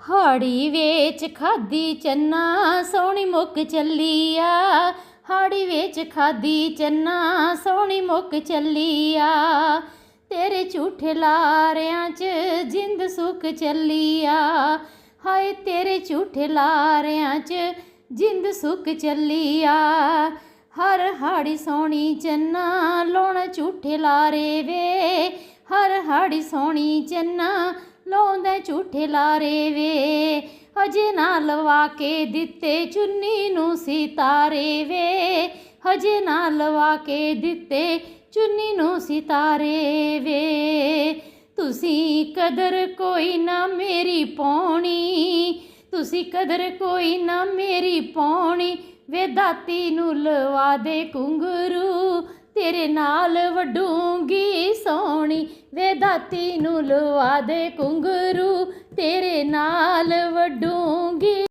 ਹਾੜੀ ਵੇਚ ਖਾਦੀ ਚੰਨਾ, ਸੋਹਣੀ ਮੁੱਕ ਚੱਲੀ ਆ ਹਾੜੀ ਵੇਚ ਖਾਦੀ ਚੰਨਾ, ਸੋਹਣੀ ਮੁੱਕ ਚੱਲੀ ਆ ਤੇਰੇ ਝੂਠੇ ਲਾਰਿਆਂ 'ਚ ਜਿੰਦ ਸੁੱਕ ਚੱਲੀ ਆ ਹਾਏ ਤੇਰੇ ਝੂਠੇ ਲਾਰਿਆਂ 'ਚ ਜਿੰਦ ਸੁੱਕ ਚੱਲੀ ਆ ਹਰ ਹਾੜੀ ਸੋਹਣੀ ਚੰਨਾ ਲਾਉਣਾ ਝੂਠੇ ਲਾਰੇ ਵੇ। ਹਰ ਹਾੜੀ ਸੋਹਣੀ ਚੰਨਾ ਝੂਠੇ ਲਾਰੇ ਵੇ। ਹਜੇ ਨਾ ਲਵਾ ਕੇ ਦਿੱਤੇ ਚੁੰਨੀ ਨੂੰ ਸਿਤਾਰੇ ਵੇ। ਹਜੇ ਨਾ ਲਵਾ ਕੇ ਦਿੱਤੇ ਚੁੰਨੀ ਨੂੰ ਸਿਤਾਰੇ ਵੇ। ਤੁਸੀਂ ਕਦਰ ਕੋਈ ਨਾ ਮੇਰੀ ਪਾਉਣੀ। ਤੁਸੀਂ ਕਦਰ ਕੋਈ ਨਾ ਮੇਰੀ ਪਾਉਣੀ। ਵੇ ਦਾਤੀ ਨੂੰ ਲਵਾ ਦੇ ਕੁੰਗਰੂ ਤੇਰੇ ਨਾਲ ਵਡੂੰਗੀ ਸੋਹਣੀ। ਵੇ ਦਾਤੀ ਨੂੰ ਲਵਾ ਦੇ ਕੁੰਗਰੂ ਤੇਰੇ ਨਾਲ